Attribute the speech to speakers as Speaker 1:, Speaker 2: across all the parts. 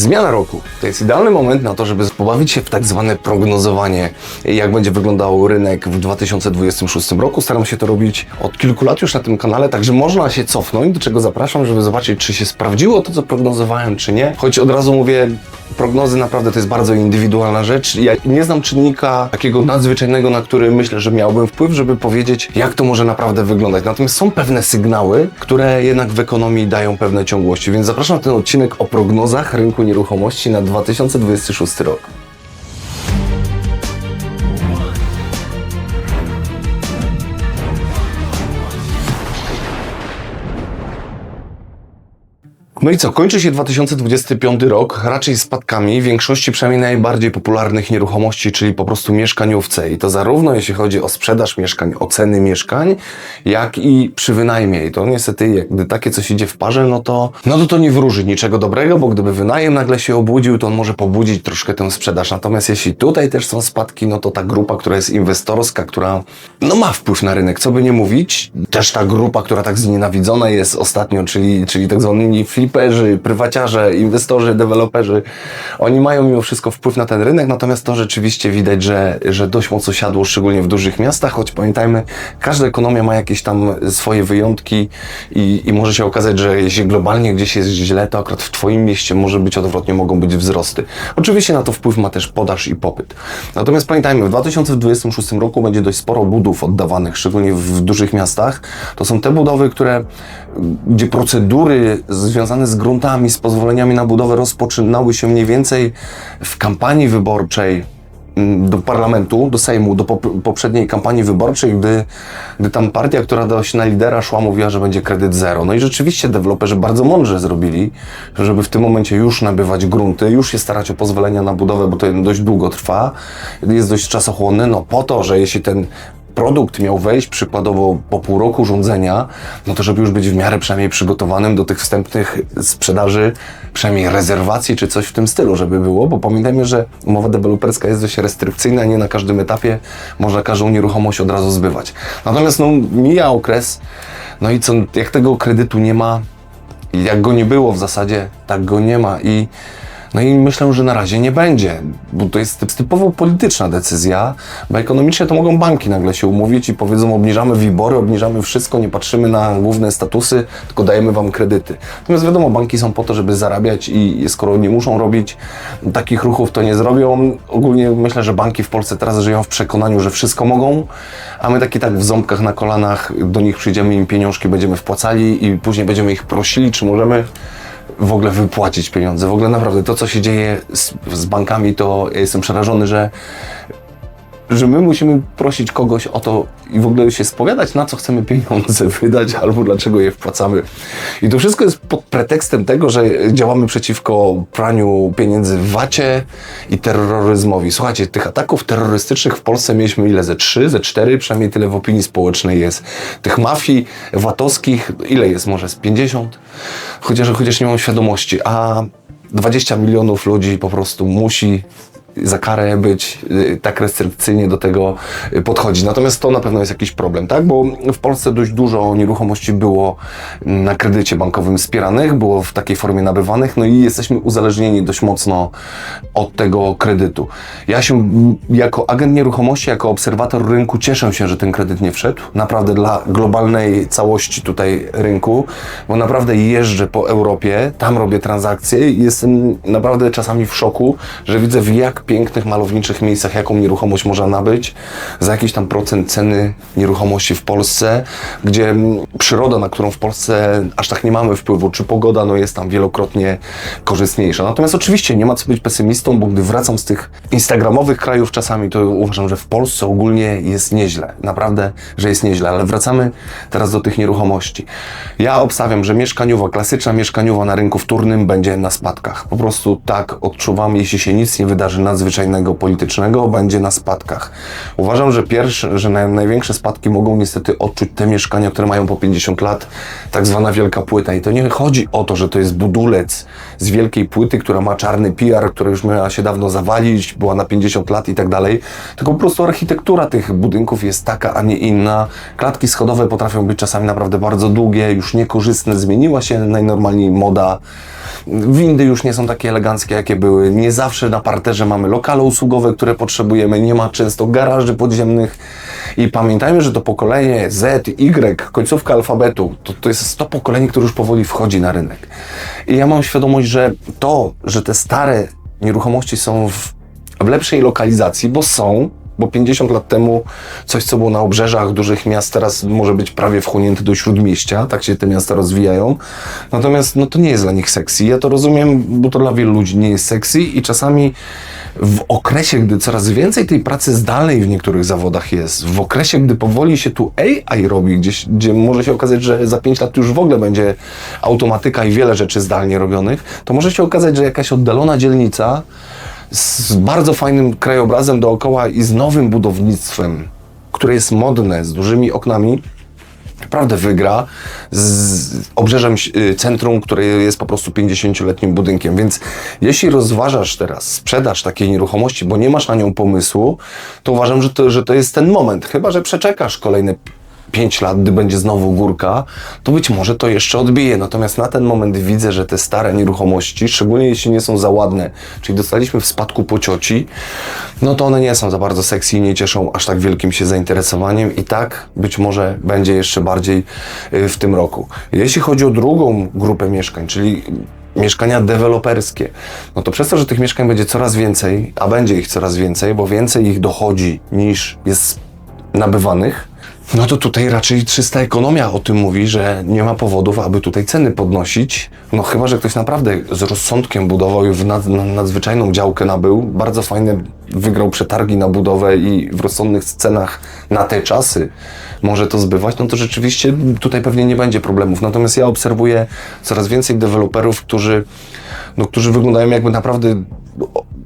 Speaker 1: Zmiana roku to jest idealny moment na to, żeby pobawić się w tak zwane prognozowanie, jak będzie wyglądał rynek w 2026 roku. Staram się to robić od kilku lat już na tym kanale, także można się cofnąć, do czego zapraszam, żeby zobaczyć, czy się sprawdziło to, co prognozowałem, czy nie. Choć od razu mówię, prognozy naprawdę to jest bardzo indywidualna rzecz. Ja nie znam czynnika takiego nadzwyczajnego, na który myślę, że miałbym wpływ, żeby powiedzieć, jak to może naprawdę wyglądać. Natomiast są pewne sygnały, które jednak w ekonomii dają pewne ciągłości, więc zapraszam na ten odcinek o prognozach rynku nieruchomości na 2026 rok. No i co, kończy się 2025 rok raczej spadkami większości przynajmniej najbardziej popularnych nieruchomości, czyli po prostu mieszkaniówce. I to zarówno jeśli chodzi o sprzedaż mieszkań, o ceny mieszkań, jak i przy wynajmie. I to niestety, gdy takie coś idzie w parze, no to, no to to nie wróży niczego dobrego, bo gdyby wynajem nagle się obudził, to on może pobudzić troszkę tę sprzedaż. Natomiast jeśli tutaj też są spadki, no to ta grupa, która jest inwestorska, która no ma wpływ na rynek, co by nie mówić, też ta grupa, która tak znienawidzona jest ostatnio, czyli, czyli tak zwani fliperzy, prywaciarze, inwestorzy, deweloperzy, oni mają mimo wszystko wpływ na ten rynek, natomiast to rzeczywiście widać, że, że dość mocno siadło, szczególnie w dużych miastach, choć pamiętajmy, każda ekonomia ma jakieś tam swoje wyjątki i, i może się okazać, że jeśli globalnie gdzieś jest źle, to akurat w Twoim mieście może być odwrotnie, mogą być wzrosty. Oczywiście na to wpływ ma też podaż i popyt. Natomiast pamiętajmy, w 2026 roku będzie dość sporo budów oddawanych, szczególnie w dużych miastach. To są te budowy, które, gdzie procedury związane z gruntami, z pozwoleniami na budowę rozpoczynały się mniej więcej w kampanii wyborczej mm, do parlamentu, do Sejmu, do pop- poprzedniej kampanii wyborczej, gdy, gdy tam partia, która dość na lidera szła, mówiła, że będzie kredyt zero. No i rzeczywiście deweloperzy bardzo mądrze zrobili, żeby w tym momencie już nabywać grunty, już się starać o pozwolenia na budowę, bo to dość długo trwa, jest dość czasochłonne, no po to, że jeśli ten produkt miał wejść przykładowo po pół roku rządzenia, no to żeby już być w miarę przynajmniej przygotowanym do tych wstępnych sprzedaży, przynajmniej rezerwacji czy coś w tym stylu, żeby było, bo pamiętajmy, że umowa deweloperska jest dość restrykcyjna, nie na każdym etapie można każdą nieruchomość od razu zbywać. Natomiast no, mija okres, no i co, jak tego kredytu nie ma, jak go nie było w zasadzie, tak go nie ma i no i myślę, że na razie nie będzie, bo to jest typ- typowo polityczna decyzja, bo ekonomicznie to mogą banki nagle się umówić i powiedzą obniżamy wibory, obniżamy wszystko, nie patrzymy na główne statusy, tylko dajemy wam kredyty. Natomiast wiadomo, banki są po to, żeby zarabiać i skoro nie muszą robić takich ruchów, to nie zrobią. Ogólnie myślę, że banki w Polsce teraz żyją w przekonaniu, że wszystko mogą, a my takie tak w ząbkach na kolanach do nich przyjdziemy, im pieniążki będziemy wpłacali i później będziemy ich prosili, czy możemy w ogóle wypłacić pieniądze. W ogóle naprawdę to, co się dzieje z, z bankami, to jestem przerażony, że, że my musimy prosić kogoś o to i w ogóle się spowiadać, na co chcemy pieniądze wydać albo dlaczego je wpłacamy. I to wszystko jest pod pretekstem tego, że działamy przeciwko praniu pieniędzy w VAT-ie i terroryzmowi. Słuchajcie, tych ataków terrorystycznych w Polsce mieliśmy ile? Ze trzy, ze cztery? Przynajmniej tyle w opinii społecznej jest. Tych mafii VAT-owskich, ile jest? Może z 50? Chociaż, chociaż nie mam świadomości. A 20 milionów ludzi po prostu musi za karę być y, tak restrykcyjnie do tego y, podchodzić. Natomiast to na pewno jest jakiś problem, tak? Bo w Polsce dość dużo nieruchomości było na kredycie bankowym wspieranych, było w takiej formie nabywanych, no i jesteśmy uzależnieni dość mocno od tego kredytu. Ja się jako agent nieruchomości, jako obserwator rynku cieszę się, że ten kredyt nie wszedł. Naprawdę dla globalnej całości tutaj rynku, bo naprawdę jeżdżę po Europie, tam robię transakcje i jestem naprawdę czasami w szoku, że widzę w jak pięknych, malowniczych miejscach, jaką nieruchomość można nabyć, za jakiś tam procent ceny nieruchomości w Polsce, gdzie mm, przyroda, na którą w Polsce aż tak nie mamy wpływu, czy pogoda, no jest tam wielokrotnie korzystniejsza. Natomiast oczywiście nie ma co być pesymistą, bo gdy wracam z tych instagramowych krajów czasami, to uważam, że w Polsce ogólnie jest nieźle. Naprawdę, że jest nieźle, ale wracamy teraz do tych nieruchomości. Ja obstawiam, że mieszkaniowa, klasyczna mieszkaniowa na rynku wtórnym będzie na spadkach. Po prostu tak odczuwam, jeśli się nic nie wydarzy nadzwyczajnego politycznego będzie na spadkach. Uważam, że pierwsze, że naj, największe spadki mogą niestety odczuć te mieszkania, które mają po 50 lat, tak zwana wielka płyta. I to nie chodzi o to, że to jest budulec z wielkiej płyty, która ma czarny PR, która już miała się dawno zawalić, była na 50 lat i tak dalej, tylko po prostu architektura tych budynków jest taka, a nie inna. Klatki schodowe potrafią być czasami naprawdę bardzo długie, już niekorzystne, zmieniła się najnormalniej moda. Windy już nie są takie eleganckie, jakie były. Nie zawsze na parterze mamy lokale usługowe, które potrzebujemy. Nie ma często garaży podziemnych. I pamiętajmy, że to pokolenie Z, Y, końcówka alfabetu, to, to jest to pokolenie, które już powoli wchodzi na rynek. I ja mam świadomość, że to, że te stare nieruchomości są w, w lepszej lokalizacji, bo są, bo 50 lat temu coś, co było na obrzeżach dużych miast, teraz może być prawie wchłonięte do śródmieścia, tak się te miasta rozwijają. Natomiast no, to nie jest dla nich sexy. Ja to rozumiem, bo to dla wielu ludzi nie jest sexy i czasami w okresie, gdy coraz więcej tej pracy zdalnej w niektórych zawodach jest, w okresie, gdy powoli się tu AI robi, gdzieś, gdzie może się okazać, że za 5 lat już w ogóle będzie automatyka i wiele rzeczy zdalnie robionych, to może się okazać, że jakaś oddalona dzielnica z bardzo fajnym krajobrazem dookoła i z nowym budownictwem, które jest modne, z dużymi oknami, naprawdę wygra z obrzeżem y, centrum, które jest po prostu 50-letnim budynkiem. Więc jeśli rozważasz teraz sprzedaż takiej nieruchomości, bo nie masz na nią pomysłu, to uważam, że to, że to jest ten moment. Chyba, że przeczekasz kolejne 5 lat, gdy będzie znowu górka, to być może to jeszcze odbije. Natomiast na ten moment widzę, że te stare nieruchomości, szczególnie jeśli nie są za ładne, czyli dostaliśmy w spadku po cioci, no to one nie są za bardzo sexy i nie cieszą aż tak wielkim się zainteresowaniem i tak być może będzie jeszcze bardziej y, w tym roku. Jeśli chodzi o drugą grupę mieszkań, czyli mieszkania deweloperskie, no to przez to, że tych mieszkań będzie coraz więcej, a będzie ich coraz więcej, bo więcej ich dochodzi niż jest nabywanych, no to tutaj raczej czysta ekonomia o tym mówi, że nie ma powodów, aby tutaj ceny podnosić. No chyba, że ktoś naprawdę z rozsądkiem budował i w nad, nadzwyczajną działkę nabył. Bardzo fajne, wygrał przetargi na budowę i w rozsądnych cenach na te czasy może to zbywać, no to rzeczywiście tutaj pewnie nie będzie problemów. Natomiast ja obserwuję coraz więcej deweloperów, którzy, no, którzy wyglądają jakby naprawdę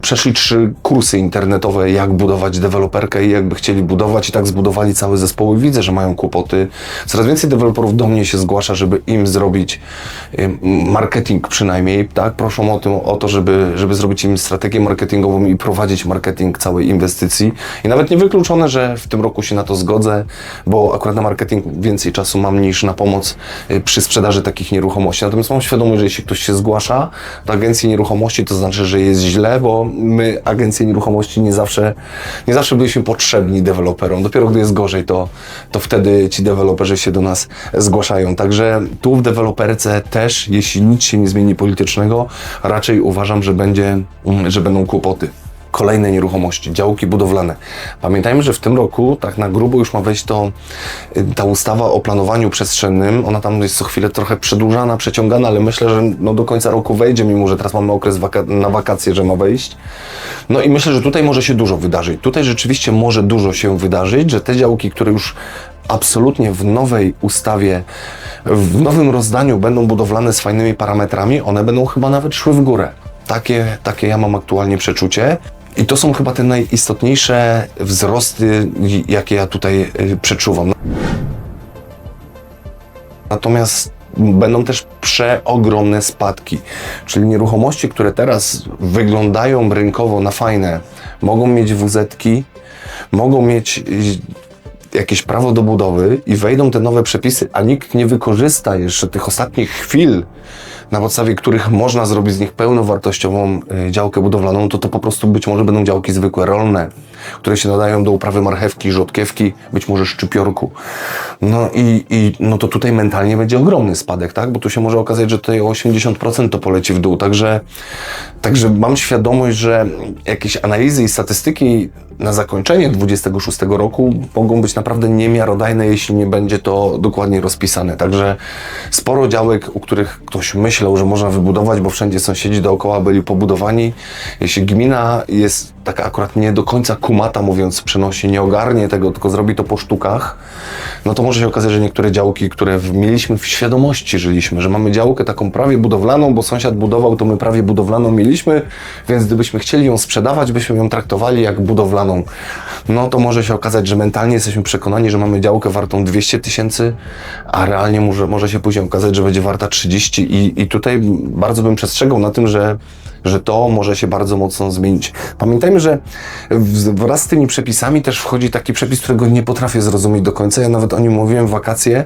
Speaker 1: przeszli trzy kursy internetowe, jak budować deweloperkę i jakby chcieli budować i tak zbudowali całe zespoły. Widzę, że mają kłopoty. Coraz więcej deweloperów do mnie się zgłasza, żeby im zrobić marketing przynajmniej, tak? Proszą o, tym, o to, żeby, żeby zrobić im strategię marketingową i prowadzić marketing całej inwestycji. I nawet niewykluczone, że w tym roku się na to zgodzę, bo akurat na marketing więcej czasu mam niż na pomoc y, przy sprzedaży takich nieruchomości. Natomiast mam świadomość, że jeśli ktoś się zgłasza do agencji nieruchomości, to znaczy, że jest źle, bo my, agencje nieruchomości, nie zawsze, nie zawsze byliśmy potrzebni deweloperom. Dopiero gdy jest gorzej, to, to wtedy ci deweloperzy się do nas zgłaszają. Także tu w deweloperce też, jeśli nic się nie zmieni politycznego, raczej uważam, że, będzie, że będą kłopoty kolejne nieruchomości, działki budowlane. Pamiętajmy, że w tym roku tak na grubo już ma wejść to y, ta ustawa o planowaniu przestrzennym. Ona tam jest co chwilę trochę przedłużana, przeciągana, ale myślę, że no do końca roku wejdzie, mimo że teraz mamy okres waka na wakacje, że ma wejść. No i myślę, że tutaj może się dużo wydarzyć. Tutaj rzeczywiście może dużo się wydarzyć, że te działki, które już absolutnie w nowej ustawie, w nowym rozdaniu będą budowlane z fajnymi parametrami, one będą chyba nawet szły w górę. Takie, takie ja mam aktualnie przeczucie. I to są chyba te najistotniejsze wzrosty, jakie ja tutaj y, przeczuwam. Natomiast będą też przeogromne spadki. Czyli nieruchomości, które teraz wyglądają rynkowo na fajne, mogą mieć wz mogą mieć y, jakieś prawo do budowy i wejdą te nowe przepisy, a nikt nie wykorzysta jeszcze tych ostatnich chwil, na podstawie których można zrobić z nich pełnowartościową y, działkę budowlaną, to to po prostu być może będą działki zwykłe, rolne, które się nadają do uprawy marchewki, rzodkiewki, być może szczypiorku. No i, i no to tutaj mentalnie będzie ogromny spadek, tak? Bo tu się może okazać, że tutaj o 80% to poleci w dół. Także, także mam świadomość, że jakieś analizy i statystyki na zakończenie 26 roku mogą być naprawdę niemiarodajne, jeśli nie będzie to dokładnie rozpisane. Także sporo działek, u których ktoś myśli, myślał, że można wybudować, bo wszędzie sąsiedzi dookoła byli pobudowani. Jeśli gmina jest taka akurat nie do końca kumata, mówiąc przenosi, nie ogarnie tego, tylko zrobi to po sztukach, no to może się okazać, że niektóre działki, które mieliśmy w świadomości żyliśmy, że mamy działkę taką prawie budowlaną, bo sąsiad budował, to my prawie budowlaną mieliśmy, więc gdybyśmy chcieli ją sprzedawać, byśmy ją traktowali jak budowlaną. No to może się okazać, że mentalnie jesteśmy przekonani, że mamy działkę wartą 200 tysięcy, a realnie może, może się później okazać, że będzie warta 30 i, i tutaj bardzo bym przestrzegał na tym, że że to może się bardzo mocno zmienić. Pamiętajmy, że wraz z tymi przepisami też wchodzi taki przepis, którego nie potrafię zrozumieć do końca. Ja nawet o nim mówiłem wakacje,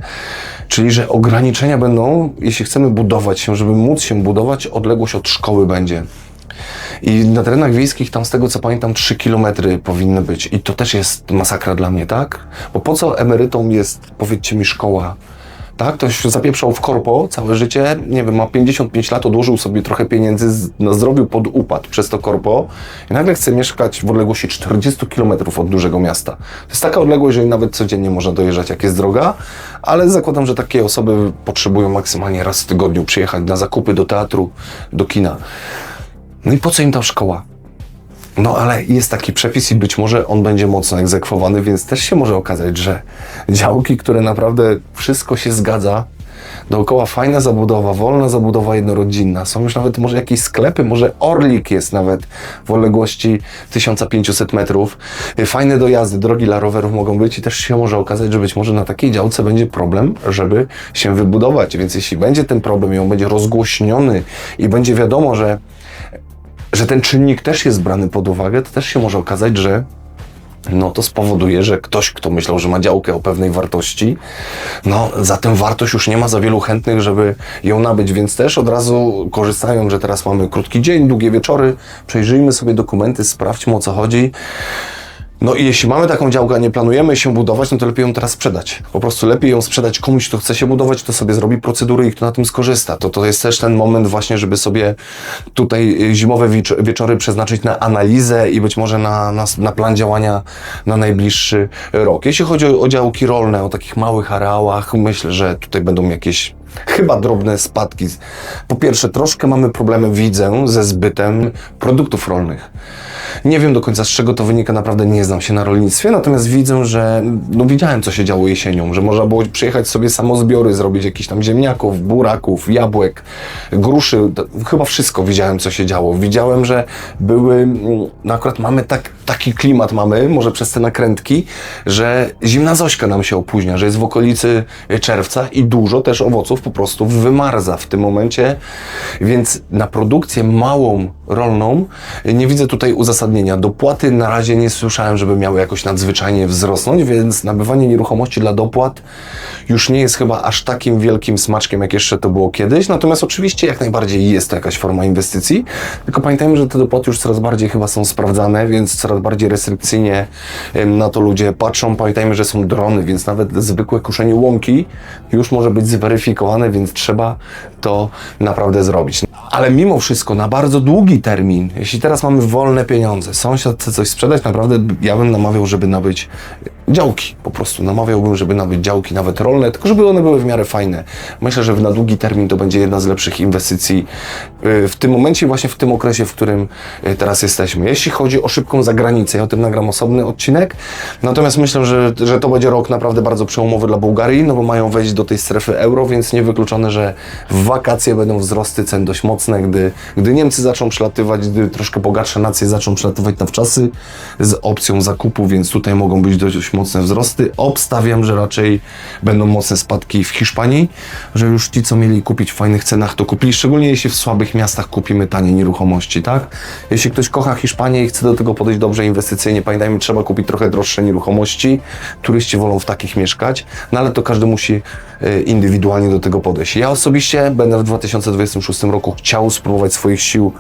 Speaker 1: czyli że ograniczenia będą, jeśli chcemy budować się, żeby móc się budować, odległość od szkoły będzie. I na terenach wiejskich tam z tego co pamiętam 3 km powinny być. I to też jest masakra dla mnie, tak? Bo po co emerytom jest, powiedzcie mi, szkoła? Tak, ktoś zapieprzał w korpo całe życie, nie wiem, ma 55 lat, odłożył sobie trochę pieniędzy, no, zrobił pod upad przez to korpo i nagle chce mieszkać w odległości 40 km od dużego miasta. To jest taka odległość, że nawet codziennie można dojeżdżać, jak jest droga, ale zakładam, że takie osoby potrzebują maksymalnie raz w tygodniu przyjechać na zakupy do teatru, do kina. No i po co im ta szkoła? No ale jest taki przepis i być może on będzie mocno egzekwowany, więc też się może okazać, że działki, które naprawdę wszystko się zgadza, dookoła fajna zabudowa, wolna zabudowa jednorodzinna, są już nawet może jakieś sklepy, może Orlik jest nawet w odległości 1500 metrów, fajne dojazdy, drogi dla rowerów mogą być i też się może okazać, że być może na takiej działce będzie problem, żeby się wybudować, więc jeśli będzie ten problem i on będzie rozgłośniony i będzie wiadomo, że że ten czynnik też jest brany pod uwagę, to też się może okazać, że no to spowoduje, że ktoś, kto myślał, że ma działkę o pewnej wartości, no za tę wartość już nie ma za wielu chętnych, żeby ją nabyć, więc też od razu korzystając, że teraz mamy krótki dzień, długie wieczory, przejrzyjmy sobie dokumenty, sprawdźmy o co chodzi. No i jeśli mamy taką działkę, a nie planujemy się budować, no to lepiej ją teraz sprzedać. Po prostu lepiej ją sprzedać komuś, kto chce się budować, kto sobie zrobi procedury i kto na tym skorzysta. To, to jest też ten moment właśnie, żeby sobie tutaj y, zimowe wiecz- wieczory przeznaczyć na analizę i być może na, na, na plan działania na najbliższy rok. Jeśli chodzi o, o działki rolne, o takich małych areałach, myślę, że tutaj będą jakieś chyba drobne spadki. Po pierwsze, troszkę mamy problemy, widzę, ze zbytem produktów rolnych. Nie wiem do końca z czego to wynika, naprawdę nie znam się na rolnictwie, natomiast widzę, że no widziałem co się działo jesienią, że można było przyjechać sobie samozbiory, zrobić jakiś tam ziemniaków, buraków, jabłek, gruszy, chyba wszystko widziałem co się działo. Widziałem, że były, no akurat mamy tak, taki klimat mamy, może przez te nakrętki, że zimna Zośka nam się opóźnia, że jest w okolicy czerwca i dużo też owoców po prostu wymarza w tym momencie, więc na produkcję małą rolną nie widzę tutaj uzasadnienia. Dopłaty na razie nie słyszałem, żeby miały jakoś nadzwyczajnie wzrosnąć, więc nabywanie nieruchomości dla dopłat już nie jest chyba aż takim wielkim smaczkiem, jak jeszcze to było kiedyś. Natomiast oczywiście jak najbardziej jest to jakaś forma inwestycji, tylko pamiętajmy, że te dopłaty już coraz bardziej chyba są sprawdzane, więc coraz bardziej restrykcyjnie na to ludzie patrzą. Pamiętajmy, że są drony, więc nawet zwykłe kuszenie łąki już może być zweryfikowane, więc trzeba to naprawdę zrobić. Ale mimo wszystko, na bardzo długi termin, jeśli teraz mamy wolne pieniądze, sąsiad chce coś sprzedać, naprawdę ja bym namawiał, żeby nabyć działki. Po prostu namawiałbym, żeby nabyć działki, nawet rolne, tylko żeby one były w miarę fajne. Myślę, że na długi termin to będzie jedna z lepszych inwestycji y, w tym momencie, właśnie w tym okresie, w którym y, teraz jesteśmy. Jeśli chodzi o szybką zagranicę, ja o tym nagram osobny odcinek, natomiast myślę, że, że to będzie rok naprawdę bardzo przełomowy dla Bułgarii, no bo mają wejść do tej strefy euro, więc niewykluczone, że w wakacje będą wzrosty cen dość mocne, gdy, gdy Niemcy zaczną przelatywać, gdy troszkę bogatsze nacje zaczną przelatywać na wczasy z opcją zakupu, więc tutaj mogą być dość mocne wzrosty. Obstawiam, że raczej będą mocne spadki w Hiszpanii, że już ci, co mieli kupić w fajnych cenach, to kupili, szczególnie jeśli w słabych miastach kupimy tanie nieruchomości, tak? Jeśli ktoś kocha Hiszpanię i chce do tego podejść dobrze inwestycyjnie, pamiętajmy, trzeba kupić trochę droższe nieruchomości. Turyści wolą w takich mieszkać, no ale to każdy musi e, indywidualnie do tego podejść. Ja osobiście będę w 2026 roku chciał spróbować swoich sił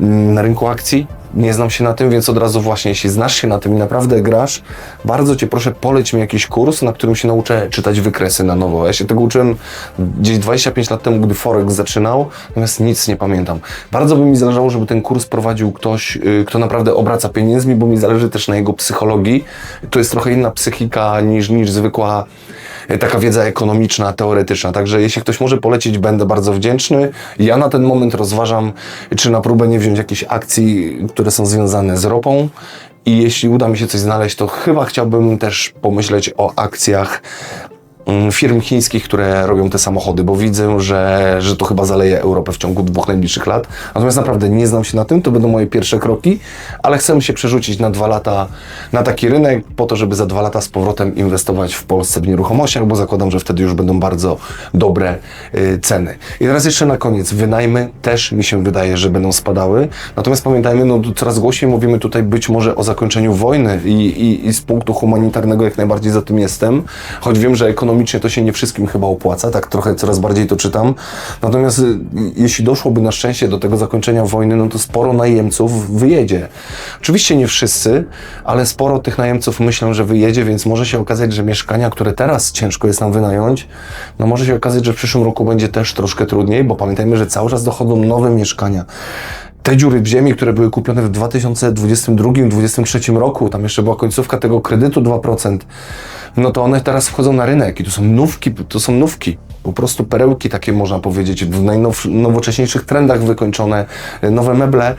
Speaker 1: na rynku akcji. Nie znam się na tym, więc od razu właśnie, jeśli znasz się na tym i naprawdę grasz, bardzo Cię proszę, poleć mi jakiś kurs, na którym się nauczę czytać wykresy na nowo. Ja się tego uczyłem gdzieś 25 lat temu, gdy Forex zaczynał, natomiast nic nie pamiętam. Bardzo by mi zależało, żeby ten kurs prowadził ktoś, y, kto naprawdę obraca pieniędzmi, bo mi zależy też na jego psychologii. To jest trochę inna psychika niż, niż zwykła y, taka wiedza ekonomiczna, teoretyczna. Także jeśli ktoś może polecić, będę bardzo wdzięczny. Ja na ten moment rozważam, czy na próbę nie wziąć jakichś akcji, które są związane z ropą. I jeśli uda mi się coś znaleźć, to chyba chciałbym też pomyśleć o akcjach firm chińskich, które robią te samochody, bo widzę, że, że to chyba zaleje Europę w ciągu dwóch najbliższych lat. Natomiast naprawdę nie znam się na tym, to będą moje pierwsze kroki, ale chcę się przerzucić na dwa lata na taki rynek, po to, żeby za dwa lata z powrotem inwestować w Polsce w nieruchomościach, bo zakładam, że wtedy już będą bardzo dobre y, ceny. I teraz jeszcze na koniec, wynajmy też mi się wydaje, że będą spadały. Natomiast pamiętajmy, no coraz głośniej mówimy tutaj być może o zakończeniu wojny i, i, i z punktu humanitarnego jak najbardziej za tym jestem, choć wiem, że ekonomicznie to się nie wszystkim chyba opłaca, tak trochę coraz bardziej to czytam. Natomiast y, jeśli doszłoby na szczęście do tego zakończenia wojny, no to sporo najemców wyjedzie. Oczywiście nie wszyscy, ale sporo tych najemców myślę, że wyjedzie, więc może się okazać, że mieszkania, które teraz ciężko jest nam wynająć, no może się okazać, że w przyszłym roku będzie też troszkę trudniej, bo pamiętajmy, że cały czas dochodzą nowe mieszkania te dziury w ziemi, które były kupione w 2022-2023 roku, tam jeszcze była końcówka tego kredytu 2%, no to one teraz wchodzą na rynek i to są nówki, to są nówki. Po prostu perełki takie można powiedzieć, w najnowocześniejszych trendach wykończone, nowe meble,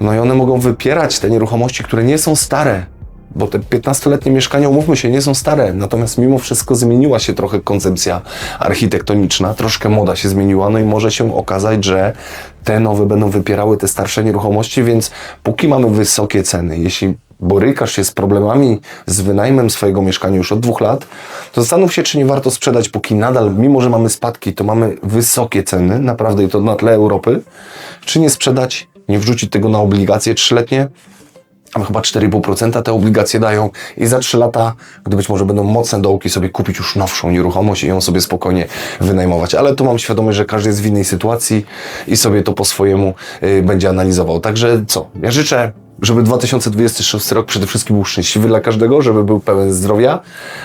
Speaker 1: no i one mogą wypierać te nieruchomości, które nie są stare, bo te 15-letnie mieszkania, umówmy się, nie są stare. Natomiast mimo wszystko zmieniła się trochę koncepcja architektoniczna, troszkę moda się zmieniła, no i może się okazać, że te nowe będą wypierały te starsze nieruchomości, więc póki mamy wysokie ceny, jeśli borykasz się z problemami z wynajmem swojego mieszkania już od dwóch lat, to zastanów się, czy nie warto sprzedać, póki nadal, mimo że mamy spadki, to mamy wysokie ceny, naprawdę i to na tle Europy, czy nie sprzedać, nie wrzucić tego na obligacje trzyletnie, tam chyba 4,5% te obligacje dają i za 3 lata, gdy być może będą mocne dołki, sobie kupić już nowszą nieruchomość i ją sobie spokojnie wynajmować. Ale tu mam świadomość, że każdy jest w innej sytuacji i sobie to po swojemu y, będzie analizował. Także co? Ja życzę żeby 2026 rok przede wszystkim był szczęśliwy dla każdego, żeby był pełen zdrowia,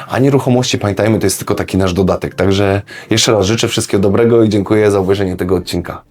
Speaker 1: a nieruchomości, pamiętajmy, to jest tylko taki nasz dodatek. Także jeszcze raz życzę wszystkiego dobrego i dziękuję za obejrzenie tego odcinka.